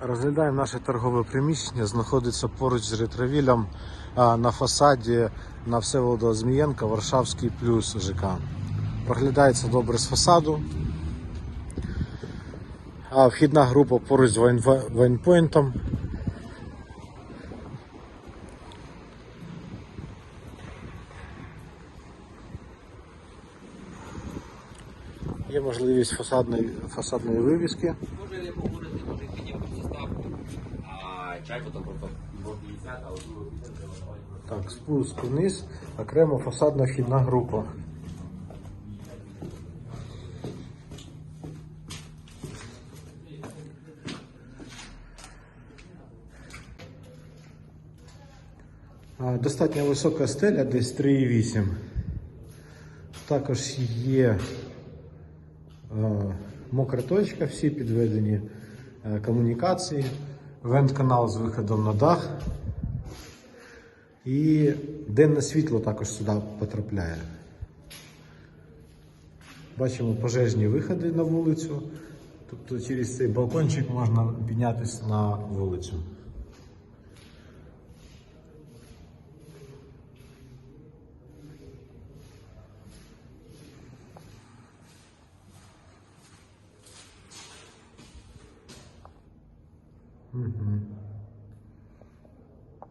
Розглядаємо наше торгове приміщення, знаходиться поруч з ретровілем на фасаді на Всеволода Змієнка, Варшавський плюс ЖК. Проглядається добре з фасаду. А вхідна група поруч з вайн- вайнпойнтом. Є можливість фасадної, фасадної вивіски. Може Так, спуск вниз, окремо фасадна вхідна група. Достатньо висока стеля, десь 3,8. Також є е, мокра точка, всі підведені е, комунікації, вент-канал з виходом на дах. І денне світло також сюди потрапляє. Бачимо пожежні виходи на вулицю. Тобто через цей балкончик можна піднятися на вулицю. Mm-hmm.